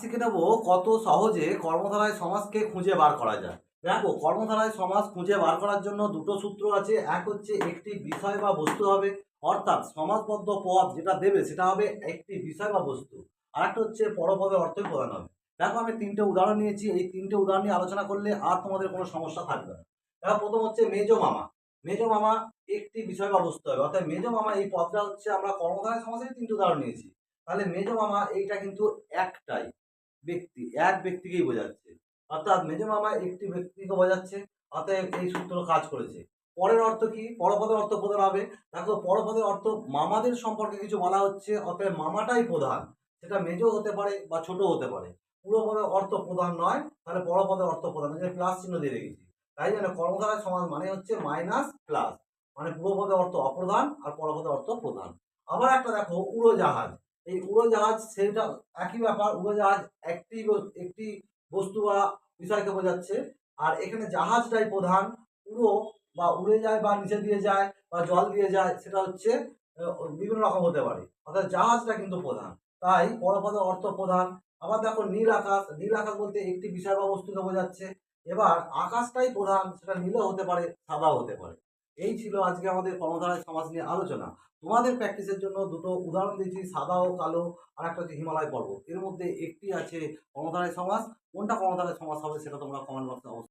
শিখে নেব কত সহজে কর্মধারায় সমাজকে খুঁজে বার করা যায়। দেখো, কর্মধারায় সমাজ খুঁজে বার করার জন্য দুটো সূত্র আছে। এক হচ্ছে একটি বিষয় বা বস্তু হবে, অর্থাৎ সমাজবদ্ধ পদ যেটা দেবে সেটা হবে একটি বিষয় বা বস্তু। আর একটা হচ্ছে পরপদে অর্থই প্রদান হবে। দেখো, আমি তিনটে উদাহরণ নিয়েছি। এই তিনটে উদাহরণ নিয়ে আলোচনা করলে আর তোমাদের কোনো সমস্যা থাকবে না। দেখো, প্রথম হচ্ছে মেজো মামা। মেজো মামা একটি বিষয় বা বস্তু হবে। অর্থাৎ মেজো মামা এই পদটা হচ্ছে আমরা কর্মধারায় সমাজের তিনটে উদাহরণ নিয়েছি। তাহলে মেজো মামা এইটা কিন্তু একটাই। ব্যক্তি, এক ব্যক্তিকেই বোঝাচ্ছে। অর্থাৎ মেজো মামা একটি ব্যক্তিকে বোঝাচ্ছে, অতএব এই সূত্র কাজ করেছে। পরের অর্থ কি? পরপদের অর্থ প্রধান হবে। দেখো পরপদের অর্থ মামাদের সম্পর্কে কিছু বলা হচ্ছে, অতএব মামাটাই প্রধান। সেটা মেজো হতে পারে বা ছোট হতে পারে। পুরো পদের অর্থ প্রধান নয়, তাহলে পরপদের অর্থ প্রধান। প্লাস চিহ্ন দিয়ে রেখেছি। তাই জন্য কর্মধারায় সমাজ মানে হচ্ছে মাইনাস প্লাস মানে পূর্বপদের অর্থ অপ্রধান আর পরপদের অর্থ প্রধান। আবার একটা দেখো, উড়োজাহাজ। এই উড়োজাহাজ সেটা একই ব্যাপার, উড়োজাহাজ একটি একটি বস্তু বা বিষয়কে বোঝাচ্ছে। আর এখানে জাহাজটাই প্রধান। উড়ো বা উড়ে যায় বা নিচে দিয়ে যায় বা জল দিয়ে যায়, সেটা হচ্ছে বিভিন্ন রকম হতে পারে। অর্থাৎ জাহাজটা কিন্তু প্রধান। তাই পরপদের অর্থ প্রধান। আবার দেখো নীল আকাশ। নীল আকাশ বলতে একটি বিষয় বা বস্তুকে বোঝাচ্ছে। এবার আকাশটাই প্রধান, সেটা নীলও হতে পারে, সাদাও হতে পারে। এই ছিল আজকে আমাদের কর্মধারায় সমাজ নিয়ে আলোচনা। তোমাদের প্র্যাকটিসের জন্য দুটো উদাহরণ দিয়েছি, সাদা ও কালো, আর একটা হচ্ছে হিমালয় পর্বত। এর মধ্যে একটি আছে কর্মধারায় সমাজ, কোনটা কর্মধারায় সমাজ হবে সেটা তোমরা কমেন্ট বক্সে অবশ্যই